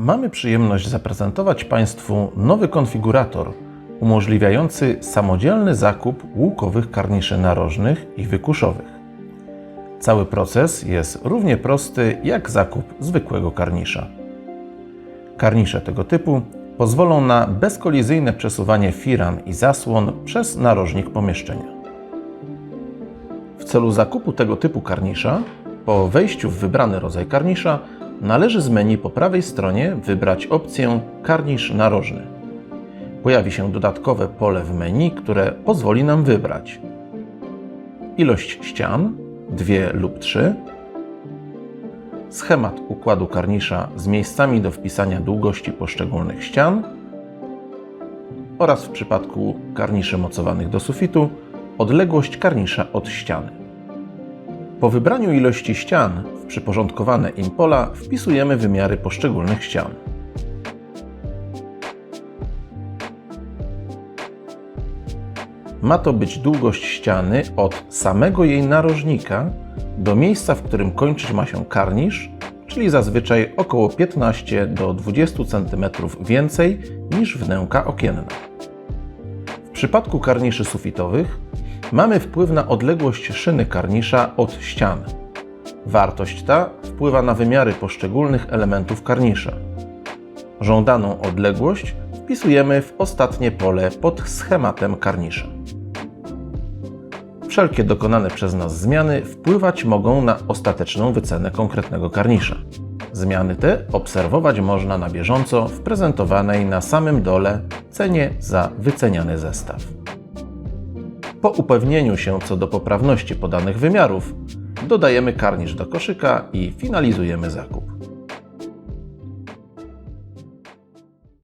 Mamy przyjemność zaprezentować Państwu nowy konfigurator umożliwiający samodzielny zakup łukowych karniszy narożnych i wykuszowych. Cały proces jest równie prosty jak zakup zwykłego karnisza. Karnisze tego typu pozwolą na bezkolizyjne przesuwanie firan i zasłon przez narożnik pomieszczenia. W celu zakupu tego typu karnisza, po wejściu w wybrany rodzaj karnisza, należy z menu po prawej stronie wybrać opcję Karnisz narożny. Pojawi się dodatkowe pole w menu, które pozwoli nam wybrać ilość ścian, dwie lub trzy, schemat układu karnisza z miejscami do wpisania długości poszczególnych ścian oraz w przypadku karniszy mocowanych do sufitu odległość karnisza od ściany. Po wybraniu ilości ścian przyporządkowane im pola wpisujemy wymiary poszczególnych ścian. Ma to być długość ściany od samego jej narożnika do miejsca, w którym kończyć ma się karnisz, czyli zazwyczaj około 15 do 20 cm więcej niż wnęka okienna. W przypadku karniszy sufitowych mamy wpływ na odległość szyny karnisza od ścian. Wartość ta wpływa na wymiary poszczególnych elementów karnisza. Żądaną odległość wpisujemy w ostatnie pole pod schematem karnisza. Wszelkie dokonane przez nas zmiany wpływać mogą na ostateczną wycenę konkretnego karnisza. Zmiany te obserwować można na bieżąco w prezentowanej na samym dole cenie za wyceniany zestaw. Po upewnieniu się co do poprawności podanych wymiarów, dodajemy karnisz do koszyka i finalizujemy zakup.